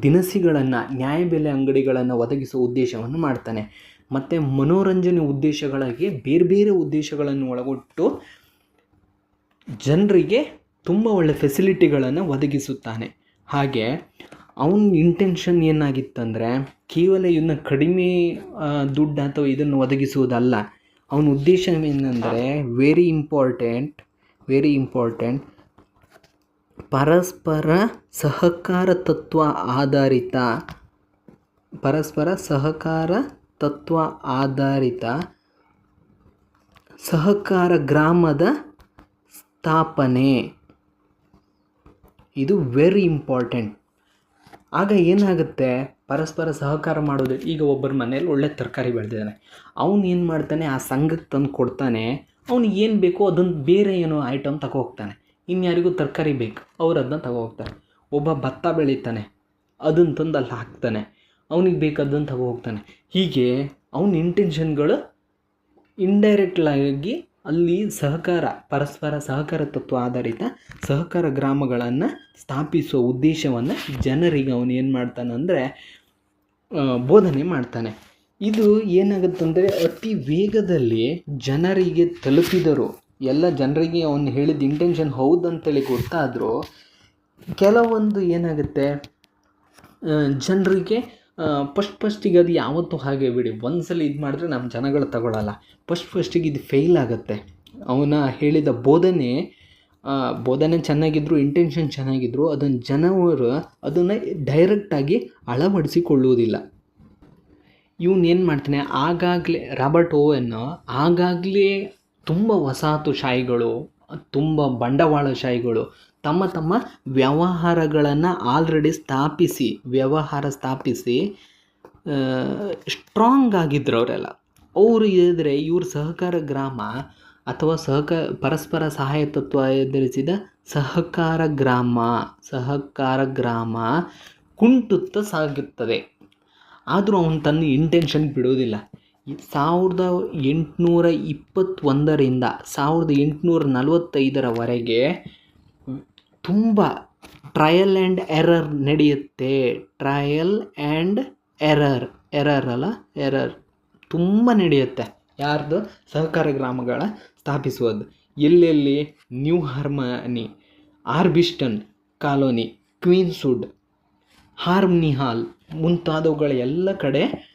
ದಿನಸಿಗಳನ್ನು ನ್ಯಾಯಬೆಲೆ ಅಂಗಡಿಗಳನ್ನು ಒದಗಿಸುವ ಉದ್ದೇಶವನ್ನು ಮಾಡ್ತಾನೆ. ಮತ್ತು ಮನೋರಂಜನೆ ಉದ್ದೇಶಗಳಿಗೆ ಬೇರೆ ಬೇರೆ ಉದ್ದೇಶಗಳನ್ನು ಒಳಗೊಟ್ಟು ಜನರಿಗೆ ತುಂಬ ಒಳ್ಳೆ ಫೆಸಿಲಿಟಿಗಳನ್ನು ಒದಗಿಸುತ್ತಾನೆ. ಹಾಗೆ ಅವನ ಇಂಟೆನ್ಷನ್ ಏನಾಗಿತ್ತಂದರೆ ಕೇವಲ ಇವನ್ನ ಕಡಿಮೆ ದುಡ್ಡು ಅಥವಾ ಇದನ್ನು ಒದಗಿಸುವುದಲ್ಲ. ಅವನ ಉದ್ದೇಶ ಏನಂದರೆ ವೆರಿ ಇಂಪಾರ್ಟೆಂಟ್ ವೆರಿ ಇಂಪಾರ್ಟೆಂಟ್ ಪರಸ್ಪರ ಸಹಕಾರ ತತ್ವ ಆಧಾರಿತ, ಪರಸ್ಪರ ಸಹಕಾರ ತತ್ವ ಆಧಾರಿತ ಸಹಕಾರ ಗ್ರಾಮದ ಸ್ಥಾಪನೆ. ಇದು ವೆರಿ ಇಂಪಾರ್ಟೆಂಟ್ ಆಗ ಏನಾಗುತ್ತೆ? ಪರಸ್ಪರ ಸಹಕಾರ ಮಾಡೋದು. ಈಗ ಒಬ್ಬರ ಮನೇಲಿ ಒಳ್ಳೆ ತರಕಾರಿ ಬೆಳೆದಿದ್ದಾನೆ. ಅವನು ಏನು ಮಾಡ್ತಾನೆ? ಆ ಸಂಘಕ್ಕೆ ತಂದು ಕೊಡ್ತಾನೆ. ಅವ್ನಿಗೆ ಏನು ಬೇಕೋ ಅದನ್ನು ಬೇರೆ ಏನೋ ಐಟಮ್ ತಗೋ ಹೋಗ್ತಾನೆ ಇನ್ಯಾರಿಗೂ ತರಕಾರಿ ಬೇಕು, ಅವ್ರು ಅದನ್ನ ತಗೋ ಹೋಗ್ತಾರೆ ಒಬ್ಬ ಭತ್ತ ಬೆಳೀತಾನೆ. ಅದನ್ನು ತಂದು ಅಲ್ಲಿ ಹಾಕ್ತಾನೆ. ಅವನಿಗೆ ಬೇಕಾದ್ದನ್ನು ತಗೋ ಹೋಗ್ತಾನೆ ಹೀಗೆ ಅವನ ಇಂಟೆನ್ಷನ್ಗಳು ಇಂಡೈರೆಕ್ಟ್ಲಾಗಿ ಅಲ್ಲಿ ಸಹಕಾರ, ಪರಸ್ಪರ ಸಹಕಾರ ತತ್ವ ಆಧಾರಿತ ಸಹಕಾರ ಗ್ರಾಮಗಳನ್ನು ಸ್ಥಾಪಿಸುವ ಉದ್ದೇಶವನ್ನು ಜನರಿಗೆ ಅವನು ಏನು ಮಾಡ್ತಾನಂದರೆ ಬೋಧನೆ ಮಾಡ್ತಾನೆ. ಇದು ಏನಾಗುತ್ತಂದರೆ ಅತಿ ವೇಗದಲ್ಲಿ ಜನರಿಗೆ ತಲುಪಿದರು. ಎಲ್ಲ ಜನರಿಗೆ ಅವನು ಹೇಳಿದ ಇಂಟೆನ್ಷನ್ ಹೌದಂತೇಳಿ ಗೊತ್ತಾದರೂ ಕೆಲವೊಂದು ಏನಾಗುತ್ತೆ ಜನರಿಗೆ ಫಸ್ಟ್ ಫಸ್ಟಿಗೆ ಅದು ಯಾವತ್ತೂ ಹಾಗೆ ಬಿಡಿ. ಒಂದ್ಸಲ ಇದು ಮಾಡಿದ್ರೆ ನಮ್ಮ ಜನಗಳು ತಗೊಳ್ಳಲ್ಲ ಫಸ್ಟ್ ಫಸ್ಟಿಗೆ ಇದು ಫೇಲ್ ಆಗುತ್ತೆ. ಅವನ ಹೇಳಿದ ಬೋಧನೆ ಬೋಧನೆ ಚೆನ್ನಾಗಿದ್ರು ಇಂಟೆನ್ಷನ್ ಚೆನ್ನಾಗಿದ್ರು ಅದನ್ನು ಜನವರು ಅದನ್ನು ಡೈರೆಕ್ಟಾಗಿ ಅಳವಡಿಸಿಕೊಳ್ಳುವುದಿಲ್ಲ. ಇವನು ಏನು ಮಾಡ್ತಾನೆ, ಆಗಾಗಲೇ ರಾಬರ್ಟ್ ಓವೆನ್ ಆಗಾಗಲೇ ತುಂಬ ವಸಾಹತುಶಾಹಿಗಳು, ತುಂಬ ಬಂಡವಾಳಶಾಹಿಗಳು ತಮ್ಮ ತಮ್ಮ ವ್ಯವಹಾರಗಳನ್ನು ಆಲ್ರೆಡಿ ಸ್ಥಾಪಿಸಿ, ವ್ಯವಹಾರ ಸ್ಥಾಪಿಸಿ ಸ್ಟ್ರಾಂಗ್ ಆಗಿದ್ರು ಅವರೆಲ್ಲ ಅವರು ಇದ್ದರೆ ಇವ್ರ ಸಹಕಾರ ಗ್ರಾಮ ಅಥವಾ ಸಹಕ, ಪರಸ್ಪರ ಸಹಾಯ ತತ್ವ ಎದುರಿಸಿದ ಸಹಕಾರ ಗ್ರಾಮ ಸಹಕಾರ ಗ್ರಾಮ ಕುಂಟುತ್ತ ಸಾಗುತ್ತದೆ. ಆದರೂ ಅವನು ತನ್ನ ಇಂಟೆನ್ಷನ್ ಬಿಡೋದಿಲ್ಲ ಈ ಸಾವಿರದ ಎಂಟುನೂರ ಇಪ್ಪತ್ತೊಂದರಿಂದ ಸಾವಿರದ ಎಂಟುನೂರ ನಲವತ್ತೈದರವರೆಗೆ ತುಂಬ ಟ್ರಯಲ್ ಆ್ಯಂಡ್ ಎರರ್ ನಡೆಯುತ್ತೆ. ಟ್ರಯಲ್ ಆ್ಯಂಡ್ ಎರರ್ ಎರರ್ ಅಲ್ಲ? ಎರರ್ ತುಂಬ ನಡೆಯುತ್ತೆ. ಯಾರ್ದು? ಸಹಕಾರ ಗ್ರಾಮಗಳ ಸ್ಥಾಪಿಸುವುದು. ಎಲ್ಲೆಲ್ಲಿ? New Harmony Orbiston colony Queenswood Harmony Hall ಮುಂತಾದವುಗಳ ಎಲ್ಲ ಕಡೆ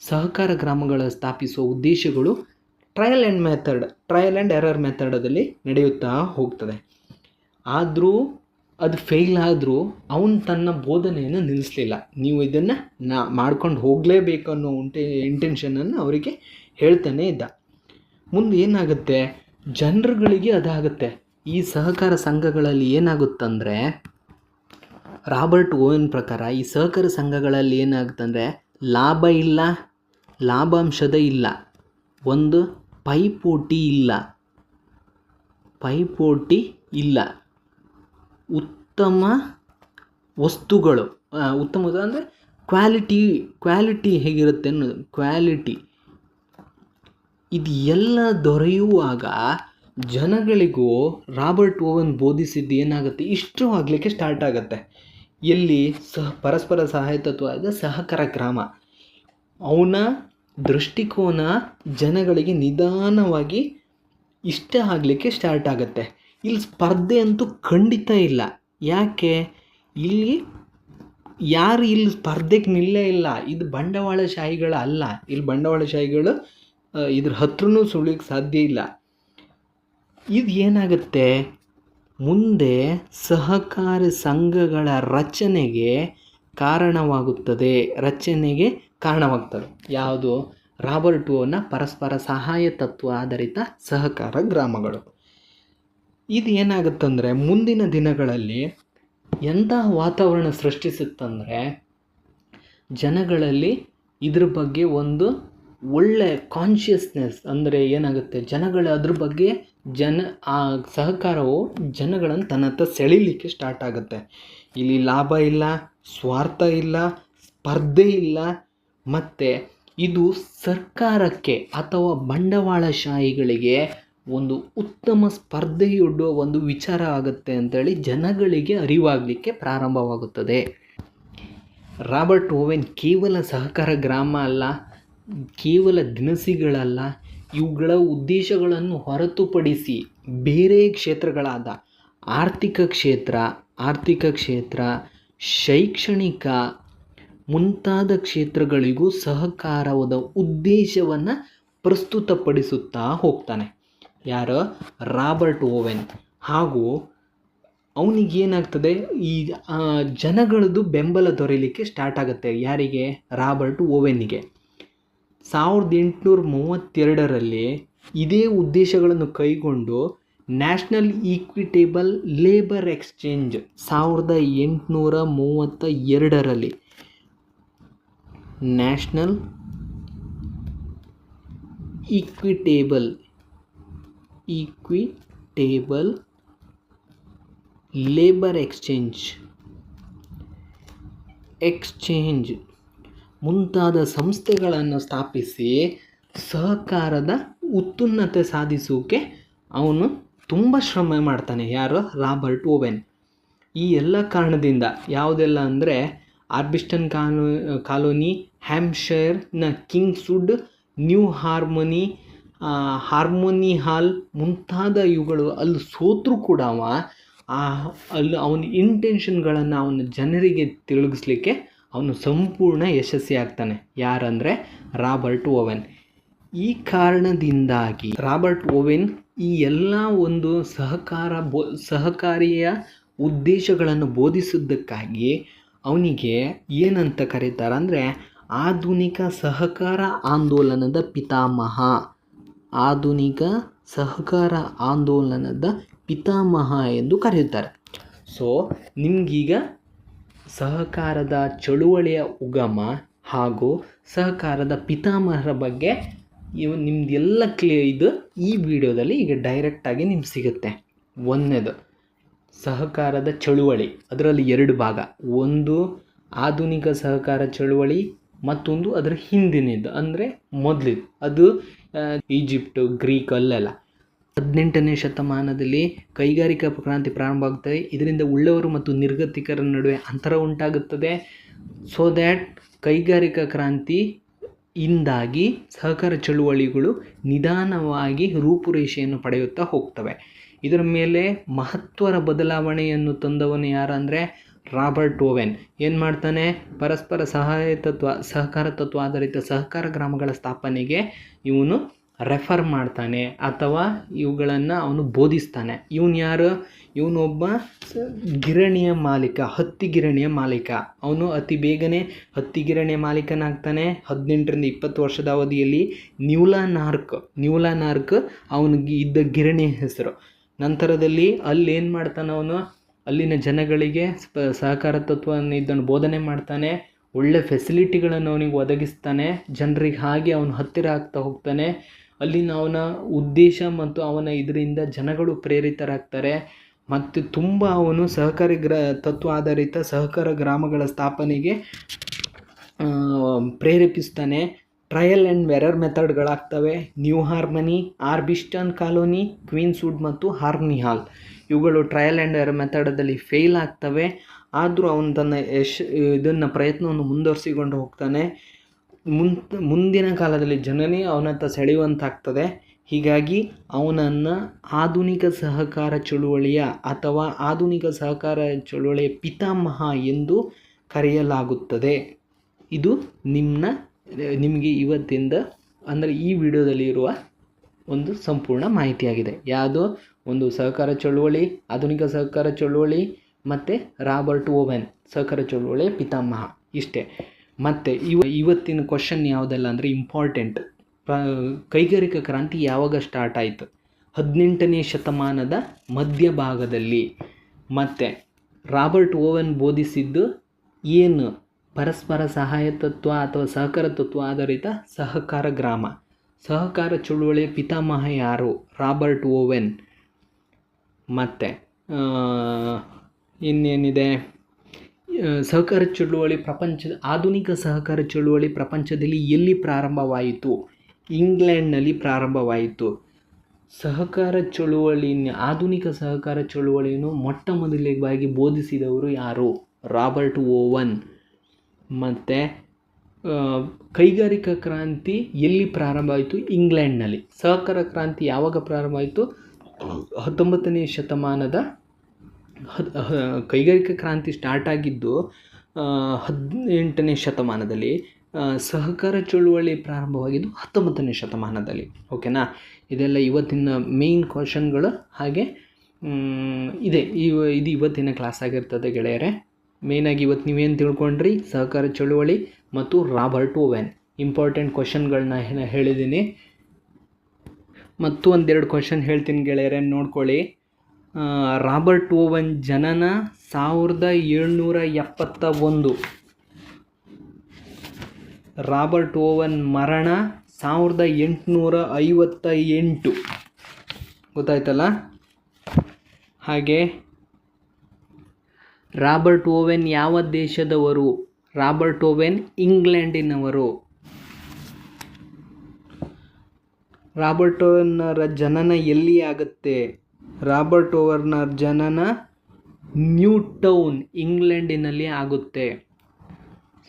ಸಹಕಾರ ಗ್ರಾಮಗಳ ಸ್ಥಾಪಿಸುವ ಉದ್ದೇಶಗಳು trial and method trial and error ಮೆಥಡದಲ್ಲಿ ನಡೆಯುತ್ತಾ ಹೋಗ್ತದೆ. ಆದರೂ ಅದು ಫೇಲ್ ಆದರೂ ಅವನು ತನ್ನ ಬೋಧನೆಯನ್ನು ನಿಲ್ಲಿಸಲಿಲ್ಲ. ನೀವು ಇದನ್ನು ನಾ ಮಾಡ್ಕೊಂಡು ಹೋಗಲೇಬೇಕು ಅನ್ನೋ ಉಂಟೆ ಇಂಟೆನ್ಷನನ್ನು ಅವರಿಗೆ ಹೇಳ್ತಾನೆ ಇದ್ದ. ಮುಂದೆ ಏನಾಗುತ್ತೆ? ಜನರುಗಳಿಗೆ ಅದಾಗುತ್ತೆ. ಈ ಸಹಕಾರ ಸಂಘಗಳಲ್ಲಿ ಏನಾಗುತ್ತಂದರೆ, ರಾಬರ್ಟ್ ಓವೆನ್ ಪ್ರಕಾರ ಈ ಸಹಕಾರ ಸಂಘಗಳಲ್ಲಿ ಏನಾಗುತ್ತಂದರೆ, ಲಾಭ ಇಲ್ಲ, ಲಾಭಾಂಶದ ಇಲ್ಲ, ಒಂದು ಪೈಪೋಟಿ ಇಲ್ಲ. ಪೈಪೋಟಿ ಇಲ್ಲ. ಉತ್ತಮ ವಸ್ತುಗಳು ಉತ್ತಮ ಅಂದರೆ ಕ್ವಾಲಿಟಿ ಕ್ವಾಲಿಟಿ ಹೇಗಿರುತ್ತೆ ಅನ್ನೋದು ಕ್ವಾಲಿಟಿ ಇದು ಎಲ್ಲ ದೊರೆಯುವಾಗ ಜನಗಳಿಗೂ ರಾಬರ್ಟ್ ಓವನ್ ಬೋಧಿಸಿದ್ದು ಏನಾಗುತ್ತೆ? ಇಷ್ಟವಾಗಲಿಕ್ಕೆ ಸ್ಟಾರ್ಟ್ ಆಗುತ್ತೆ. ಎಲ್ಲಿ? ಸಹ, ಪರಸ್ಪರ ಸಹಾಯತತ್ವದ ಸಹಕಾರ ಗ್ರಾಮ. ಅವನ ದೃಷ್ಟಿಕೋನ ಜನಗಳಿಗೆ ನಿಧಾನವಾಗಿ ಇಷ್ಟ ಆಗಲಿಕ್ಕೆ ಸ್ಟಾರ್ಟ್ ಆಗುತ್ತೆ. ಇಲ್ಲಿ ಸ್ಪರ್ಧೆ ಅಂತೂ ಖಂಡಿತ ಇಲ್ಲ. ಯಾಕೆ? ಇಲ್ಲಿ ಯಾರು ಇಲ್ಲಿ ಸ್ಪರ್ಧೆಗೆ ನಿಲ್ಲೇ ಇಲ್ಲ. ಇದು ಬಂಡವಾಳಶಾಹಿಗಳ ಅಲ್ಲ. ಇಲ್ಲಿ ಬಂಡವಾಳಶಾಹಿಗಳು ಇದ್ರ ಹತ್ರನೂ ಸುಳಿಯೋಕ್ಕೆ ಸಾಧ್ಯ ಇಲ್ಲ. ಇದು ಏನಾಗುತ್ತೆ? ಮುಂದೆ ಸಹಕಾರ ಸಂಘಗಳ ರಚನೆಗೆ ಕಾರಣವಾಗುತ್ತದೆ. ರಚನೆಗೆ ಕಾರಣವಾಗ್ತದೆ. ಯಾವುದು? ರಾಬರ್ಟ್ ಓನ ಪರಸ್ಪರ ಸಹಾಯ ತತ್ವ ಆಧಾರಿತ ಸಹಕಾರ ಗ್ರಾಮಗಳು. ಇದು ಏನಾಗುತ್ತಂದರೆ ಮುಂದಿನ ದಿನಗಳಲ್ಲಿ ಎಂತಹ ವಾತಾವರಣ ಸೃಷ್ಟಿಸುತ್ತಂದರೆ ಜನಗಳಲ್ಲಿ ಇದ್ರ ಬಗ್ಗೆ ಒಂದು ಒಳ್ಳೆ ಕಾನ್ಷಿಯಸ್ನೆಸ್ ಅಂದರೆ ಏನಾಗುತ್ತೆ? ಜನಗಳ ಅದ್ರ ಬಗ್ಗೆ ಜನ, ಆ ಸಹಕಾರವು ಜನಗಳನ್ನು ತನ್ನತ್ತ ಸೆಳೀಲಿಕ್ಕೆ ಸ್ಟಾರ್ಟ್ ಆಗುತ್ತೆ. ಇಲ್ಲಿ ಲಾಭ ಇಲ್ಲ, ಸ್ವಾರ್ಥ ಇಲ್ಲ, ಸ್ಪರ್ಧೆ ಇಲ್ಲ, ಮತ್ತು ಇದು ಸರ್ಕಾರಕ್ಕೆ ಅಥವಾ ಬಂಡವಾಳಶಾಹಿಗಳಿಗೆ ಒಂದು ಉತ್ತಮ ಸ್ಪರ್ಧೆಯೊಡ್ಡುವ ಒಂದು ವಿಚಾರ ಆಗುತ್ತೆ ಅಂತೇಳಿ ಜನಗಳಿಗೆ ಅರಿವಾಗಲಿಕ್ಕೆ ಪ್ರಾರಂಭವಾಗುತ್ತದೆ. ರಾಬರ್ಟ್ ಓವೆನ್ ಕೇವಲ ಸಹಕಾರ ಗ್ರಾಮ ಅಲ್ಲ, ಕೇವಲ ದಿನಸಿಗಳಲ್ಲ, ಇವುಗಳ ಉದ್ದೇಶಗಳನ್ನು ಹೊರತುಪಡಿಸಿ ಬೇರೆ ಕ್ಷೇತ್ರಗಳಾದ ಆರ್ಥಿಕ ಕ್ಷೇತ್ರ ಆರ್ಥಿಕ ಕ್ಷೇತ್ರ, ಶೈಕ್ಷಣಿಕ ಮುಂತಾದ ಕ್ಷೇತ್ರಗಳಿಗೂ ಸಹಕಾರವಾದ ಉದ್ದೇಶವನ್ನು ಪ್ರಸ್ತುತಪಡಿಸುತ್ತಾ ಹೋಗ್ತಾನೆ. ಯಾರು? Robert Owen. ಹಾಗೂ ಅವನಿಗೇನಾಗ್ತದೆ, ಈ ಜನಗಳದ್ದು ಬೆಂಬಲ ದೊರೆಯಲಿಕ್ಕೆ ಸ್ಟಾರ್ಟ್ ಆಗುತ್ತೆ. ಯಾರಿಗೆ? ರಾಬರ್ಟ್ ಓವೆನ್ನಿಗೆ. ಸಾವಿರದ ಎಂಟುನೂರ ಮೂವತ್ತೆರಡರಲ್ಲಿ ಇದೇ ಉದ್ದೇಶಗಳನ್ನು ಕೈಗೊಂಡು ನ್ಯಾಷನಲ್ ಈಕ್ವಿಟೇಬಲ್ ಲೇಬರ್ ಎಕ್ಸ್ಚೇಂಜ್ ಸಾವಿರದ ಎಂಟುನೂರ ಮೂವತ್ತ ಎರಡರಲ್ಲಿ national equitable equitable labour exchange exchange ಮುಂತಾದ ಸಂಸ್ಥೆಗಳನ್ನು ಸ್ಥಾಪಿಸಿ ಸಹಕಾರದ ಉತ್ತುನ್ನತೆ ಸಾಧಿಸೋಕೆ ಅವನು ತುಂಬ ಶ್ರಮ ಮಾಡ್ತಾನೆ. ಯಾರು? Robert Owen. ಈ ಎಲ್ಲ ಕಾರಣದಿಂದ ಯಾವುದೆಲ್ಲ ಅಂದರೆ ಆರ್ಬಿಸ್ಟನ್ ಕಾನೋ colony ಹ್ಯಾಮ್ಶೈರ್ನ Kingswood New Harmony Harmony Hall ಮುಂತಾದ ಇವುಗಳು ಅಲ್ಲಿ ಸೋತರೂ ಕೂಡ ಅವ, ಆ ಅಲ್ಲಿ ಅವನ ಇಂಟೆನ್ಷನ್ಗಳನ್ನು ಅವನ ಜನರಿಗೆ ತಿಳುಗಿಸ್ಲಿಕ್ಕೆ ಅವನು ಸಂಪೂರ್ಣ ಯಶಸ್ವಿ ಆಗ್ತಾನೆ. ಯಾರಂದರೆ ರಾಬರ್ಟ್ ಓವೆನ್. ಈ ಕಾರಣದಿಂದಾಗಿ ರಾಬರ್ಟ್ ಓವೆನ್ ಈ ಎಲ್ಲ ಒಂದು ಸಹಕಾರ ಬೋ, ಸಹಕಾರಿಯ ಉದ್ದೇಶಗಳನ್ನು ಬೋಧಿಸಿದ್ದಕ್ಕಾಗಿ ಅವನಿಗೆ ಏನಂತ ಕರೀತಾರೆ ಅಂದರೆ ಆಧುನಿಕ ಸಹಕಾರ ಆಂದೋಲನದ ಪಿತಾಮಹ. ಆಧುನಿಕ ಸಹಕಾರ ಆಂದೋಲನದ ಪಿತಾಮಹ ಎಂದು ಕರೆಯುತ್ತಾರೆ. ಸೊ ನಿಮಗೀಗ ಸಹಕಾರದ ಚಳುವಳಿಯ ಉಗಮ ಹಾಗೂ ಸಹಕಾರದ ಪಿತಾಮಹರ ಬಗ್ಗೆ ಇವು ನಿಮ್ದೆಲ್ಲ ಕ್ಲಿಯರ್ ಇದು ಈ ವಿಡಿಯೋದಲ್ಲಿ ಈಗ ಡೈರೆಕ್ಟಾಗಿ ನಿಮ್ಗೆ ಸಿಗುತ್ತೆ. ಒಂದನೇದು, ಸಹಕಾರದ ಚಳುವಳಿ. ಅದರಲ್ಲಿ ಎರಡು ಭಾಗ. ಒಂದು ಆಧುನಿಕ ಸಹಕಾರ ಚಳುವಳಿ, ಮತ್ತೊಂದು ಅದರ ಹಿಂದಿನದು ಅಂದರೆ ಮೊದಲಿದ್ದು. ಅದು ಈಜಿಪ್ಟು, ಗ್ರೀಕ್ ಅಲ್ಲೆಲ್ಲ. ಹದಿನೆಂಟನೇ ಶತಮಾನದಲ್ಲಿ ಕೈಗಾರಿಕಾ ಕ್ರಾಂತಿ ಪ್ರಾರಂಭ ಇದರಿಂದ ಉಳ್ಳವರು ಮತ್ತು ನಿರ್ಗತಿಕರ ನಡುವೆ ಅಂತರ ಉಂಟಾಗುತ್ತದೆ. ಸೊ ದ್ಯಾಟ್ ಕೈಗಾರಿಕಾ ಕ್ರಾಂತಿ ಇಂದಾಗಿ ಸಹಕಾರ ಚಳುವಳಿಗಳು ನಿಧಾನವಾಗಿ ರೂಪುರೇಷೆಯನ್ನು ಪಡೆಯುತ್ತಾ ಹೋಗ್ತವೆ. ಇದರ ಮೇಲೆ ಮಹತ್ವರ ಬದಲಾವಣೆಯನ್ನು ತಂದವನು ಯಾರಂದರೆ ರಾಬರ್ಟ್ ಓವೆನ್. ಏನು ಮಾಡ್ತಾನೆ? ಪರಸ್ಪರ ಸಹಾಯ ತತ್ವ ಸಹಕಾರ ತತ್ವ ಆಧಾರಿತ ಸಹಕಾರ ಗ್ರಾಮಗಳ ಸ್ಥಾಪನೆಗೆ ಇವನು ರೆಫರ್ ಮಾಡ್ತಾನೆ ಅಥವಾ ಇವುಗಳನ್ನು ಅವನು ಬೋಧಿಸ್ತಾನೆ. ಇವನು ಯಾರು? ಇವನೊಬ್ಬ ಗಿರಣಿಯ ಮಾಲೀಕ, ಹತ್ತಿ ಗಿರಣಿಯ ಮಾಲೀಕ. ಅವನು ಅತಿ ಬೇಗನೆ ಹತ್ತಿ ಗಿರಣಿಯ ಮಾಲೀಕನಾಗ್ತಾನೆ. ಹದಿನೆಂಟರಿಂದ ಇಪ್ಪತ್ತು ವರ್ಷದ ಅವಧಿಯಲ್ಲಿ ನ್ಯೂಲಾ ನಾರ್ಕ್ ನ್ಯೂಲಾ ನಾರ್ಕ್ ಅವನಿಗೆ ಇದ್ದ ಗಿರಣಿಯ ಹೆಸರು. ನಂತರದಲ್ಲಿ ಅಲ್ಲಿ ಏನು ಮಾಡ್ತಾನೆ ಅವನು? ಅಲ್ಲಿನ ಜನಗಳಿಗೆ ಸ್ಪ, ಸಹಕಾರ ತತ್ವವನ್ನು ಇದನ್ನು ಬೋಧನೆ ಮಾಡ್ತಾನೆ. ಒಳ್ಳೆ ಫೆಸಿಲಿಟಿಗಳನ್ನು ಅವನಿಗೆ ಒದಗಿಸ್ತಾನೆ. ಜನರಿಗೆ ಹಾಗೆ ಅವನು ಹತ್ತಿರ ಆಗ್ತಾ ಹೋಗ್ತಾನೆ. ಅಲ್ಲಿನ ಅವನ ಉದ್ದೇಶ ಮತ್ತು ಅವನ ಇದರಿಂದ ಜನಗಳು ಪ್ರೇರಿತರಾಗ್ತಾರೆ. ಮತ್ತು ತುಂಬ ಅವನು ಸಹಕಾರಿ ಗ್ರ, ತತ್ವ ಆಧಾರಿತ ಸಹಕಾರ ಗ್ರಾಮಗಳ ಸ್ಥಾಪನೆಗೆ ಪ್ರೇರೇಪಿಸ್ತಾನೆ. Trial and error ಮೆಥಡ್ಗಳಾಗ್ತವೆ. New Harmony, Orbiston colony Queenswood ಮತ್ತು ಹಾರ್ಮನಿ ಹಾಲ್. ಇವುಗಳು ಟ್ರಯಲ್ ಆ್ಯಂಡ್ ವೆರರ್ ಮೆಥಡದಲ್ಲಿ ಫೇಲ್ ಆಗ್ತವೆ. ಆದರೂ ಅವನು ತನ್ನ ಯಶ್, ಇದನ್ನು ಪ್ರಯತ್ನವನ್ನು ಮುಂದುವರಿಸಿಕೊಂಡು ಹೋಗ್ತಾನೆ. ಮುಂದಿನ ಕಾಲದಲ್ಲಿ ಜನನೇ ಅವನತ್ತ ಸೆಳೆಯುವಂತಾಗ್ತದೆ. ಹೀಗಾಗಿ ಅವನನ್ನು ಆಧುನಿಕ ಸಹಕಾರ ಚಳುವಳಿಯ ಅಥವಾ ಆಧುನಿಕ ಸಹಕಾರ ಚಳುವಳಿಯ ಪಿತಾಮಹ ಎಂದು ಕರೆಯಲಾಗುತ್ತದೆ. ಇದು ನಿಮ್ಮ ನಿಮಗೆ ಇವತ್ತಿಂದ ಅಂದರೆ ಈ ವಿಡಿಯೋದಲ್ಲಿ ಇರುವ ಒಂದು ಸಂಪೂರ್ಣ ಮಾಹಿತಿಯಾಗಿದೆ. ಯಾವುದು? ಒಂದು ಸಹಕಾರ ಚಳುವಳಿ, ಆಧುನಿಕ ಸಹಕಾರ ಚಳುವಳಿ, ಮತ್ತು ರಾಬರ್ಟ್ ಓವೆನ್ ಸಹಕಾರ ಚಳುವಳಿ ಪಿತಾಮಹ ಇಷ್ಟೇ. ಮತ್ತು ಇವ ಇವತ್ತಿನ ಕ್ವಶನ್ ಯಾವುದೆಲ್ಲ ಅಂದರೆ ಇಂಪಾರ್ಟೆಂಟ್ ಕೈಗಾರಿಕಾ ಕ್ರಾಂತಿ ಯಾವಾಗ ಸ್ಟಾರ್ಟ್ ಆಯಿತು? ಹದಿನೆಂಟನೇ ಶತಮಾನದ ಮಧ್ಯಭಾಗದಲ್ಲಿ ಮತ್ತು ರಾಬರ್ಟ್ ಓವೆನ್ ಬೋಧಿಸಿದ್ದು ಏನು? ಪರಸ್ಪರ ಸಹಾಯ ತತ್ವ ಅಥವಾ ಸಹಕಾರ ತತ್ವ ಆಧಾರಿತ ಸಹಕಾರ ಗ್ರಾಮ. ಸಹಕಾರ ಚಳುವಳಿಯ ಪಿತಾಮಹ ಯಾರು? Robert Owen. ಮತ್ತು ಇನ್ನೇನಿದೆ? ಸಹಕಾರ ಚಳುವಳಿ ಪ್ರಪಂಚದ, ಆಧುನಿಕ ಸಹಕಾರ ಚಳುವಳಿ ಪ್ರಪಂಚದಲ್ಲಿ ಎಲ್ಲಿ ಪ್ರಾರಂಭವಾಯಿತು? ಇಂಗ್ಲೆಂಡ್ನಲ್ಲಿ ಪ್ರಾರಂಭವಾಯಿತು. ಸಹಕಾರ ಚಳುವಳಿ ಆಧುನಿಕ ಸಹಕಾರ ಚಳುವಳಿಯನ್ನು ಮೊಟ್ಟ ಮೊದಲಿಗಾಗಿ ಬೋಧಿಸಿದವರು ಯಾರು? Robert Owen. ಮತ್ತು ಕೈಗಾರಿಕಾ ಕ್ರಾಂತಿ ಎಲ್ಲಿ ಪ್ರಾರಂಭ ಆಯಿತು? ಇಂಗ್ಲೆಂಡ್ನಲ್ಲಿ. ಸಹಕಾರ ಕ್ರಾಂತಿ ಯಾವಾಗ ಪ್ರಾರಂಭ ಆಯಿತು? ಹತ್ತೊಂಬತ್ತನೇ ಶತಮಾನದ ಕೈಗಾರಿಕಾ ಕ್ರಾಂತಿ ಸ್ಟಾರ್ಟ್ ಆಗಿದ್ದು ಹದಿನೆಂಟನೇ ಶತಮಾನದಲ್ಲಿ ಸಹಕಾರ ಚಳುವಳಿ ಪ್ರಾರಂಭವಾಗಿದ್ದು ಹತ್ತೊಂಬತ್ತನೇ ಶತಮಾನದಲ್ಲಿ. ಓಕೆನಾ? ಇದೆಲ್ಲ ಇವತ್ತಿನ ಮೇಯ್ನ್ ಕ್ವಶನ್ಗಳು ಹಾಗೆ ಇದೆ. ಇದು ಇವತ್ತಿನ ಕ್ಲಾಸ್ ಆಗಿರ್ತದೆ ಗೆಳೆಯರೆ. ಮೇಯ್ನಾಗಿ ಇವತ್ತು ನೀವೇನು ತಿಳ್ಕೊಂಡ್ರಿ? ಸಹಕಾರ ಚಳುವಳಿ ಮತ್ತು ರಾಬರ್ಟ್ ಓವೆನ್. ಇಂಪಾರ್ಟೆಂಟ್ ಕ್ವಶನ್ಗಳನ್ನ ಹೇಳಿದ್ದೀನಿ. ಮತ್ತು ಒಂದೆರಡು ಕ್ವಶನ್ ಹೇಳ್ತೀನಿ ಗೆಳೆಯರೆ, ನೋಡ್ಕೊಳ್ಳಿ. ರಾಬರ್ಟ್ ಓವನ್ ಜನನ ಸಾವಿರದ ಏಳ್ನೂರ ಎಪ್ಪತ್ತ ಒಂದು ರಾಬರ್ಟ್ ಓವನ್ ಮರಣ ಸಾವಿರದ ಎಂಟುನೂರ ಐವತ್ತ ಎಂಟು ಗೊತ್ತಾಯ್ತಲ್ಲ? ಹಾಗೆ ರಾಬರ್ಟ್ ಓವೆನ್ ಯಾವ ದೇಶದವರು? ರಾಬರ್ಟ್ ಓವೆನ್ ಇಂಗ್ಲೆಂಡಿನವರು. ರಾಬರ್ಟ್ ಓವನ್ನರ ಜನನ ಎಲ್ಲಿ ಆಗುತ್ತೆ? ರಾಬರ್ಟ್ ಓವರ್ನರ್ ಜನನ ನ್ಯೂ ಟೌನ್ ಇಂಗ್ಲೆಂಡಿನಲ್ಲಿ ಆಗುತ್ತೆ.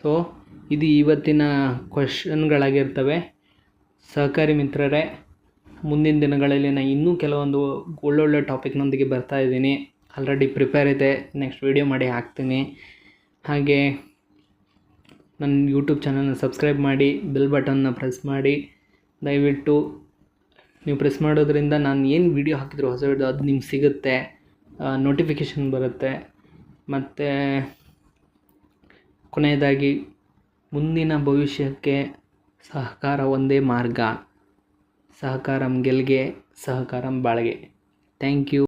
ಸೊ ಇದು ಇವತ್ತಿನ ಕ್ವಶನ್ಗಳಾಗಿರ್ತವೆ. ಸಹಕಾರಿ ಮಿತ್ರರೇ, ಮುಂದಿನ ದಿನಗಳಲ್ಲಿ ನಾನು ಇನ್ನೂ ಕೆಲವೊಂದು ಒಳ್ಳೊಳ್ಳೆ ಟಾಪಿಕ್ನೊಂದಿಗೆ ಬರ್ತಾ ಇದ್ದೀನಿ. ಆಲ್ರೆಡಿ ಪ್ರಿಪೇರ್ ಇದೆ. ನೆಕ್ಸ್ಟ್ ವೀಡಿಯೋ ಮಾಡಿ ಹಾಕ್ತೀನಿ. ಹಾಗೆ ನನ್ನ ಯೂಟ್ಯೂಬ್ ಚಾನಲ್ನ ಸಬ್ಸ್ಕ್ರೈಬ್ ಮಾಡಿ ಬೆಲ್ ಬಟನ್ನ ಪ್ರೆಸ್ ಮಾಡಿ. ದಯವಿಟ್ಟು ನೀವು ಪ್ರೆಸ್ ಮಾಡೋದ್ರಿಂದ ನಾನು ಏನು ವೀಡಿಯೋ ಹಾಕಿದ್ರು ಹೊಸ ವೀಡಿಯೋ ಅದು ನಿಮ್ಗೆ ಸಿಗುತ್ತೆ. ನೋಟಿಫಿಕೇಷನ್ ಬರುತ್ತೆ. ಮತ್ತು ಕೊನೆಯದಾಗಿ ಮುಂದಿನ ಭವಿಷ್ಯಕ್ಕೆ ಸಹಕಾರ ಒಂದೇ ಮಾರ್ಗ. ಸಹಕಾರಂ ಗೆಲ್ಗೆ ಸಹಕಾರಂ ಬಾಳ್ಗೆ ಥ್ಯಾಂಕ್ ಯು